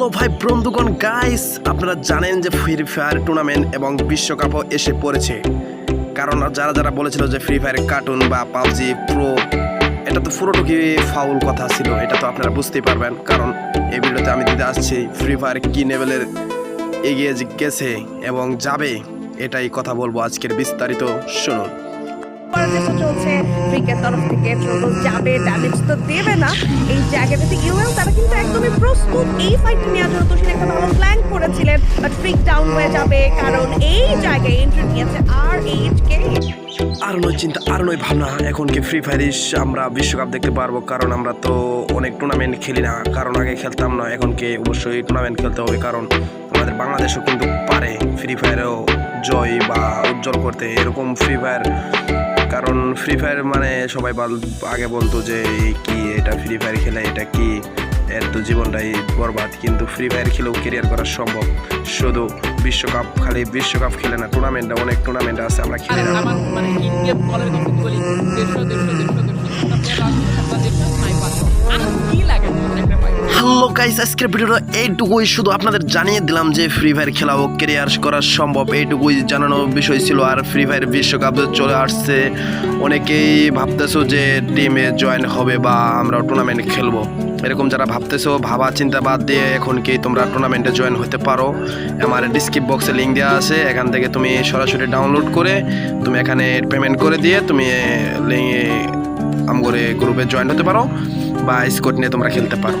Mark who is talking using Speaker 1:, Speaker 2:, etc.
Speaker 1: Hello ভাই বন্ধুগণ guys আপনারা জানেন যে ফ্রি ফায়ার টুর্নামেন্ট এবং বিশ্বকাপও এসে পড়েছে। কারণ যারা যারা বলেছিল যে ফ্রি ফায়ার কার্টুন বা পাবজি প্রো এটা তো পুরোটুকি ফাউল কথা ছিল, এটা তো আপনারা বুঝতেই পারবেন। কারণ এই ভিডিওতে আমি দিতে আসছি ফ্রি ফায়ার কি লেভেলের এগিয়ে গেছে এবং যাবে, এটাই কথা বলব আজকের বিস্তারিত শুনুন। আমরা বিশ্বকাপ দেখতে পারব, কারণ আমরা তো অনেক টুর্নামেন্ট খেলি না। কারণ আগে খেলতাম না, এখন কি অবশ্যই টুর্নামেন্ট খেলতে হবে, কারণ আমাদের বাংলাদেশও কিন্তু পারে ফ্রি ফায়ারেও জয় বা উজ্জ্বল করতে। এরকম ফ্রি ফায়ার কারণ ফ্রি ফায়ার মানে সবাই আগে বলতো যে এই কি এটা ফ্রি ফায়ার খেলে এটা কি? এর তো জীবনটাই বরবাদ কিন্তু ফ্রি ফায়ার খেলেও কেরিয়ার করা সম্ভব। শুধু বিশ্বকাপ খালি বিশ্বকাপ খেলে না টুর্নামেন্টটা অনেক টুর্নামেন্ট আছে আমরা খেলি না গাইস আজকের ভিডিওটা এইটুকুই। শুধু আপনাদের জানিয়ে দিলাম যে ফ্রি ফায়ার খেলা ও কেরিয়ার করা সম্ভব। এইটুকুই জানানো বিষয় ছিল। আর ফ্রি ফায়ার বিশ্বকাপ চলে আসছে। অনেকেই ভাবতেছো যে টিমে জয়েন হবে বা আমরা টুর্নামেন্ট খেলব। এরকম যারা ভাবতেছো, ভাবা, চিন্তা বাদ দিয়ে এখন কি তোমরা টুর্নামেন্টে জয়েন হতে পারো? আমার ডিসক্রিপ বক্সে লিঙ্ক দেওয়া আছে। এখান থেকে তুমি সরাসরি ডাউনলোড করে তুমি এখানে পেমেন্ট করে দিয়ে তুমি আমগরে গ্রুপে জয়েন হতে পারো বা স্কোর নিয়ে তোমরা খেলতে পারো।